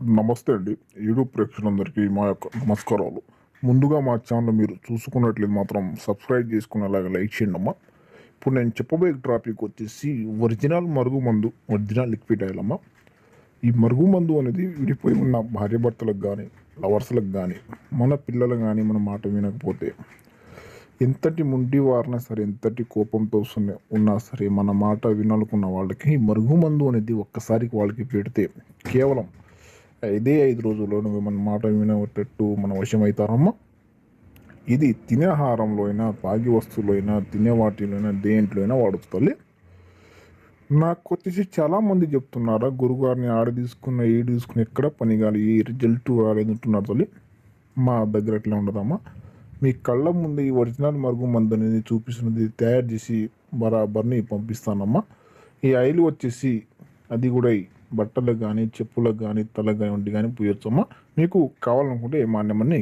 నమస్తే అండి. ఏడు ప్రేక్షకులందరికీ మా యొక్క నమస్కారాలు. ముందుగా మా ఛానల్ మీరు చూసుకున్నట్లయితే మాత్రం సబ్స్క్రైబ్ చేసుకునేలాగా లైక్ చేయండి అమ్మా. ఇప్పుడు నేను చెప్పబోయే టాపిక్ వచ్చేసి ఒరిజినల్ మరుగు మందు ఒరిజినల్ లిక్విడ్ ఆయిల్ అమ్మా. ఈ మరుగు మందు అనేది విడిపోయి ఉన్న భార్యాభర్తలకు కానీ లవర్స్లకు కానీ మన పిల్లలు కానీ మన మాట వినకపోతే ఎంతటి ముండి వారినా సరే ఎంతటి కోపంతో ఉన్న- ఉన్నా సరే మన మాట వినాలనుకున్న వాళ్ళకి ఈ మరుగు మందు అనేది ఒక్కసారికి వాళ్ళకి పెడితే కేవలం ఐదే ఐదు రోజుల్లో నువ్వు మన మాట వినబట్టేట్టు మనం వశమవుతారమ్మా ఇది తినే ఆహారంలో అయినా తాగి వస్తువులో అయినా తినే వాటిలో అయినా దేంట్లో అయినా వాడుతుంది నాకు వచ్చేసి చాలామంది చెప్తున్నారా గురుగారిని ఆడ తీసుకున్న ఏ తీసుకున్న ఎక్కడ పని కాదు ఏ రిజల్ట్ రాలేదు అంటున్నారు తల్లి. మా దగ్గర ఎట్లా ఉండదమ్మా? మీ కళ్ళ ముందు ఈ ఒరిజినల్ మరుగు మందు అనేది చూపిస్తున్నది తయారు చేసి బరాబర్ని పంపిస్తానమ్మా. ఈ ఆయిల్ వచ్చేసి అది కూడా బట్టలకు కానీ చెప్పులకు కానీ తలకు కానీ ఒంటి కానీ పూయొచ్చమ్మా మీకు కావాలనుకుంటే మా నెంబర్ని